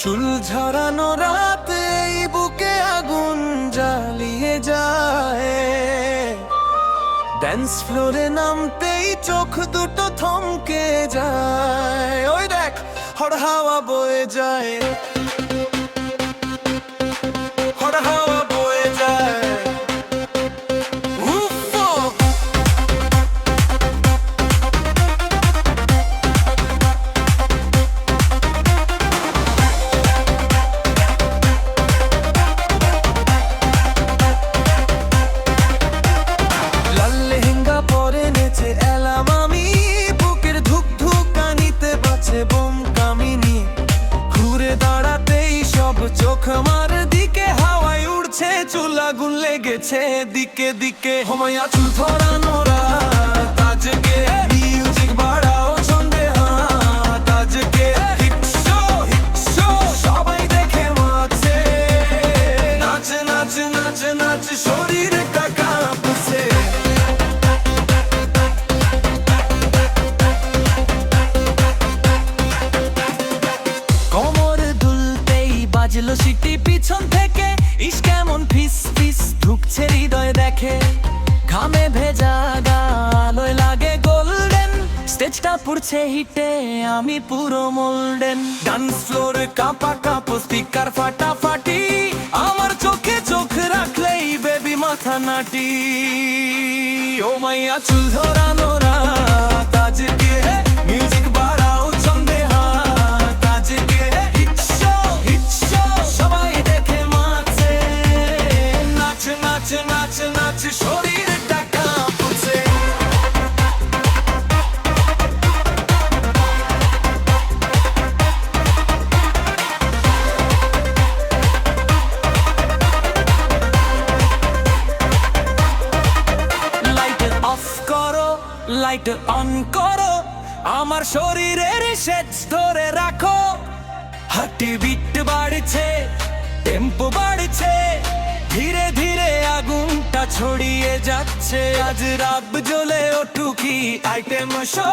চুল ঝরানো রাতে বুকে আগুন জ্বালিয়ে যায়। ড্যান্স ফ্লোরে নামতেই চোখ দুটো থমকে যায়। ওই দেখ, হর হাওয়া বয়ে যায়। আগুন লেগেছে দিকে দিকে। হমায়া চুল ধরানো রাত আজকে মিউজিক বাড়াও হিটশো হিটশো সবাই দেখে মাছে নাচ নাচ নাচ নাচ শরীরটা কাঁপছে। কোমর দুলতেই বাজলো সিটি পিছন থেকে। ইস কেমন ফিস ফিস ঢুকছে দেখে। ঘামে ভেজা গালোয় লাগে গোল্ডেন স্টেজটা পুড়ছে হিটে, আমি পুরো মোল্ডেন ডান্স ফ্লোর কাঁপা কাঁপো স্পিকার ফাটাফাটি। আমার চোখে চোখ রাখলেই বেবি মাথা নাটি। ও মাইয়া, চুল ধরানো নাচ নাচ শরীরটা কাঁপছে লাইট অন আমার শরীরের সেচ ধরে রাখো। বিট বাড়ছে, ধীরে ধীরে ছড়িয়ে যাচ্ছে। আজ রাব জ্বলে ওটুকি আইটেম শো